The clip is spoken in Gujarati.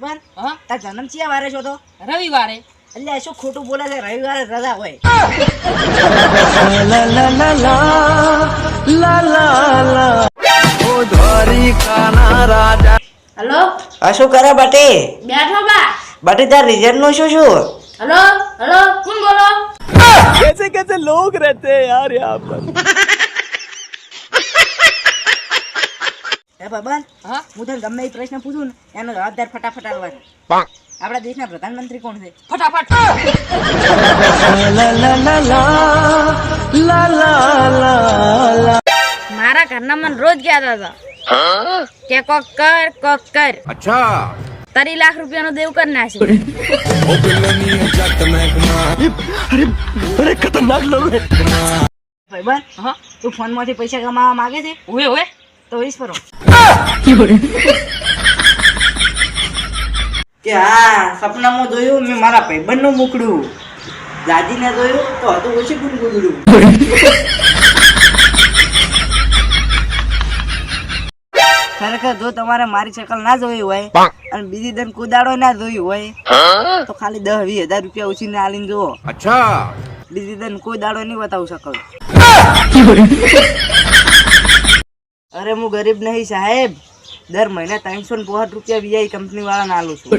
ભાઈબંધ હા? તાર જન્મ ચિયા વારે છો તો? રવિવારે? એટલે શું ખોટું બોલે છે? રવિવારે રજા હોય. હલો? આ શું કરે બટી? બેઠો બા. બટી તાર રિઝલ્ટનું શું શું? હલો? હલો? કોણ બોલો? હું તને ગમે એ પ્રશ્ન પૂછું ને એનો જવાબદાર ફટાફટ આવવા આપણા દેશના પ્રધાનમંત્રી કોણ છે? ફટાફટ. મારા ઘરના મન રોજ ગયા હતા કે કોક કર કોક કર અચ્છા. તારી લાખ રૂપિયાનો દેવ કર નાખશે અરે અરે ખતરનાક લડો ભાઈબંધ હા? તું ફોનમાંથી પૈસા કમાવા માંગે છે? ઓએ ઓએ તો ઈશ્વરો કે ખરેખર જો તમારે મારી શકલ ના જોઈ હોય અને બીજી દન કુદાડો ના જોયું હોય તો ખાલી દસ વીસ હજાર રૂપિયા ઉછી ને આલીને જુઓ. બીજી દન કોઈ દાડો નહીં બતાવું શકલ. અરે હું ગરીબ નહીં સાહેબ. દર મહિને ત્રણસો ને પોસઠ રૂપિયા વીઆઈ કંપની વાળા ના આલું છું